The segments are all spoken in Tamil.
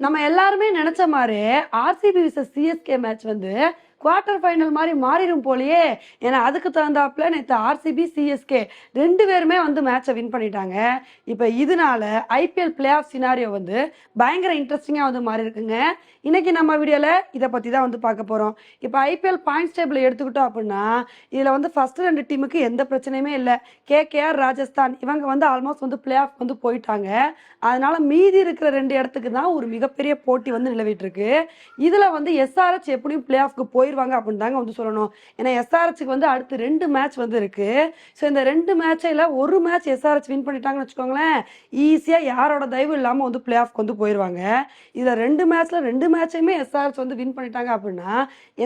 நம்ம எல்லாருமே நினைச்ச மாதிரி ஆர்சிபி விசஸ் சிஎஸ்கே மேட்ச் வந்து குவார்ட்டர் ஃபைனல் மாதிரி மாறிடும் போலயே. ஏன்னா அதுக்கு தகுந்தாப்புல நேற்று ஆர்சிபி சிஎஸ்கே ரெண்டு பேருமே வந்து மேட்சை வின் பண்ணிட்டாங்க. இப்போ இதனால ஐபிஎல் பிளே ஆஃப் சினாரியோ வந்து பயங்கர இன்ட்ரெஸ்டிங்காக வந்து மாறி இருக்குங்க இன்னைக்கு நம்ம வீடியோவில் இதை பற்றி தான் வந்து பார்க்க போகிறோம் இப்போ ஐபிஎல் பாயிண்ட்ஸ் டேபிள் எடுத்துக்கிட்டோம் அப்படின்னா இதில் வந்து ஃபர்ஸ்ட் ரெண்டு டீமுக்கு எந்த பிரச்சனையுமே இல்லை. கேகேஆர் ராஜஸ்தான் இவங்க வந்து ஆல்மோஸ்ட் வந்து பிளே ஆஃப் வந்து போயிட்டாங்க. அதனால மீதி இருக்கிற ரெண்டு இடத்துக்கு தான் ஒரு மிகப்பெரிய போட்டி வந்து நிலவிட்டு இருக்கு. இதில் வந்து எஸ்ஆர்எச் எப்படியும் பிளே ஆஃப்க்கு போயிடுவாங்க அப்படின்னு தாங்க வந்து சொல்லணும். ஏன்னா எஸ்ஆர்ஹெச்சுக்கு வந்து அடுத்து ரெண்டு மேட்ச் வந்து இருக்கு. ஸோ இந்த ரெண்டு மேட்சில் ஒரு மேட்ச் எஸ்ஆர்எச் வின் பண்ணிட்டாங்கன்னு வச்சுக்கோங்களேன் ஈஸியாக யாரோட தயவு இல்லாமல் வந்து பிளே ஆஃப்க்கு வந்து போயிடுவாங்க இதில் ரெண்டு மேட்ச்சில் ரெண்டு மேட்சையுமே எஸ்ஆர்எஸ் வந்து வின் பண்ணிட்டாங்க அப்படின்னா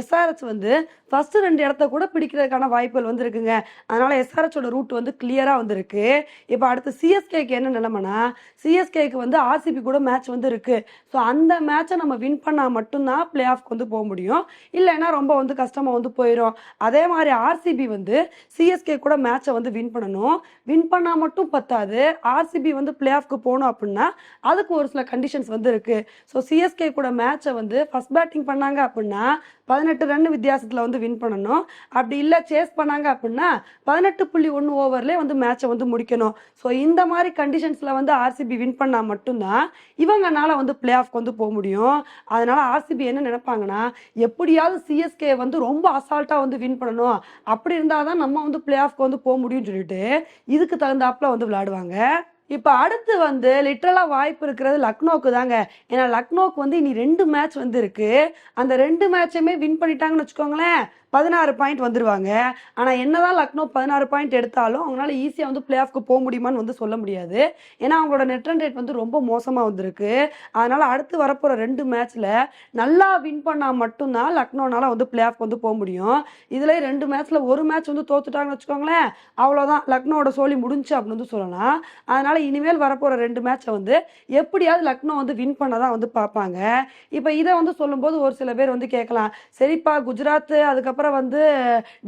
எஸ்ஆர்எச் வந்து ஃபர்ஸ்ட் ரெண்டு இடத்த கூட பிடிக்கிறதுக்கான வாய்ப்புகள் வந்து இருக்குங்க. அதனால எஸ்ஆர்ஹெச்சோட ரூட் வந்து கிளியராக வந்திருக்கு இப்போ அடுத்து சிஎஸ்கேக்கு என்ன நிலைமைனா சிஎஸ்கேக்கு வந்து ஆர்சிபி கூட மேட்ச் வந்து இருக்கு. ஸோ அந்த மேட்சை நம்ம வின் பண்ணால் மட்டும்தான் பிளே ஆஃப்க்கு வந்து போக முடியும். இல்லைன்னா ரொம்ப வந்து கஷ்டமாக வந்து போயிடும் அதே மாதிரி ஆர்சிபி வந்து சிஎஸ்கே கூட மேட்சை வந்து வின் பண்ணணும். வின் பண்ணால் மட்டும் பத்தாது. ஆர்சிபி வந்து பிளே ஆஃப்க்கு போகணும் அப்படின்னா அதுக்கு ஒரு சில கண்டிஷன்ஸ் வந்து இருக்கு. ஸோ சிஎஸ்கே கூட மேட்சை வந்து ஃபஸ்ட் பேட்டிங் பண்ணாங்க அப்படின்னா பதினெட்டு ரன் வித்தியாசத்தில் வந்து வின் பண்ணணும். அப்படி இல்லை சேஸ் பண்ணாங்க அப்படின்னா பதினெட்டு புள்ளி ஒன்று ஓவர்லேயே வந்து மேட்சை வந்து முடிக்கணும். ஸோ இந்த மாதிரி கண்டிஷன்ஸில் வந்து ஆர்சிபி வின் பண்ணால் மட்டும்தான் இவங்கனால வந்து பிளே ஆஃப்க்கு வந்து போக முடியும். அதனால ஆர்சிபி என்ன நினைப்பாங்கன்னா எப்படியாவது சிஎஸ்கே வந்து ரொம்ப அசால்ட்டாக வந்து வின் பண்ணணும். அப்படி இருந்தால் தான் நம்ம வந்து பிளே ஆஃப்க்கு வந்து போக முடியும்னு சொல்லிட்டு இதுக்கு தகுந்தாப்புல வந்து விளையாடுவாங்க. இப்போ அடுத்து வந்து லிட்ரலாக வாய்ப்பு இருக்கிறது லக்னோக்கு தாங்க. ஏன்னா லக்னோக்கு வந்து இனி ரெண்டு மேட்ச் வந்து இருக்கு அந்த ரெண்டு மேட்சையுமே வின் பண்ணிட்டாங்கன்னு வச்சுக்கோங்களேன் பதினாறு பாயிண்ட் வந்துருவாங்க. ஆனால் என்னதான் லக்னோ பதினாறு பாயிண்ட் எடுத்தாலும் அவங்களால ஈஸியாக வந்து பிளே ஆஃப்க்கு போக முடியுமான்னு வந்து சொல்ல முடியாது. ஏன்னா அவங்களோட நெட் ரன் ரேட் வந்து ரொம்ப மோசமாக வந்திருக்கு. அதனால அடுத்து வரப்போகிற ரெண்டு மேட்ச்சில் நல்லா வின் பண்ணால் மட்டும்தான் லக்னோனால வந்து பிளே ஆஃப் வந்து போக முடியும். இதில் ரெண்டு மேட்ச்சில் ஒரு மேட்ச் வந்து தோத்துட்டாங்கன்னு வச்சுக்கோங்களேன் அவ்வளோதான் லக்னோட சோழி முடிஞ்சு அப்படின்னு வந்து சொல்லலாம். அதனால இனிமேல் வரப்போகிற ரெண்டு மேட்சை வந்து எப்படியாவது லக்னோ வந்து வின் பண்ண தான் வந்து பார்ப்பாங்க. இப்போ இதை வந்து சொல்லும்போது ஒரு சில பேர் வந்து கேட்கலாம். சரிப்பா குஜராத் அதுக்கப்புறம் வந்து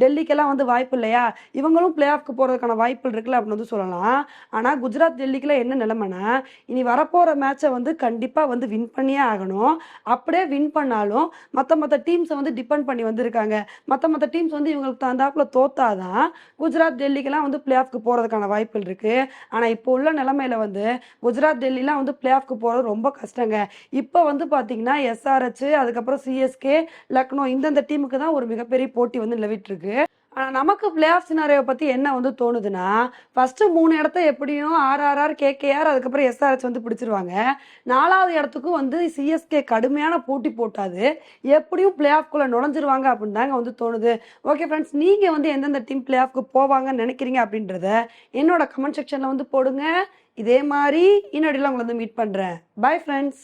டெல்லிக்கெல்லாம் வந்து வாய்ப்பு இல்லையா? இவங்களும் பிளே ஆஃப்க்கு போகிறதுக்கான வாய்ப்பு இருக்குல்ல அப்படின்னு வந்து சொல்லலாம். ஆனால் குஜராத் டெல்லிக்கெல்லாம் என்ன நிலைமைனா இனி வரப்போகிற மேட்சை வந்து கண்டிப்பாக வந்து வின் பண்ணியே ஆகணும். அப்படியே வின் பண்ணாலும் மற்ற மற்ற டீம்ஸை வந்து டிபெண்ட் பண்ணி வந்திருக்காங்க. மற்ற மற்ற டீம்ஸ் வந்து இவங்களுக்கு தகுந்தாப்புல தோத்தாதான் குஜராத் டெல்லிக்கெல்லாம் வந்து பிளே ஆஃப்க்கு போகிறதுக்கான வாய்ப்புகள் இருக்குது ஆனால் இப்போ உள்ள நிலமையில வந்து குஜராத் டெல்லிலாம் வந்து பிளே ஆஃப்க்கு போகிறது ரொம்ப கஷ்டங்க. இப்போ வந்து பார்த்தீங்கன்னா எஸ்ஆர்ஹெச் அதுக்கப்புறம் சிஎஸ்கே லக்னோ இந்தந்த டீமுக்கு தான் ஒரு மிகப்பெரிய போட்டி வந்து நிலவிட்டு இருக்கு. ஆனால் நமக்கு பிளே ஆஃப் சினாரியோ பற்றி என்ன வந்து தோணுதுன்னா ஃபஸ்ட்டு மூணு இடத்த எப்படியும் ஆர்ஆர்ஆர் கேகேஆர் அதுக்கப்புறம் எஸ்ஆர்எஸ் வந்து பிடிச்சிருவாங்க. நாலாவது இடத்துக்கும் வந்து சிஎஸ்கே கடுமையான போட்டி போட்டாது. எப்படியும் பிளே ஆஃப்குள்ளே நுழைஞ்சிருவாங்க அப்படின்னு தாங்க வந்து தோணுது. ஓகே ஃப்ரெண்ட்ஸ் நீங்கள் வந்து எந்தெந்த டீம் பிளே ஆஃப்க்கு போவாங்கன்னு நினைக்கிறீங்க அப்படின்றத என்னோட கமெண்ட் செக்ஷனில் வந்து போடுங்க. இதே மாதிரி இன்னொடியில் உங்களை வந்து மீட் பண்ணுறேன் பை ஃப்ரெண்ட்ஸ்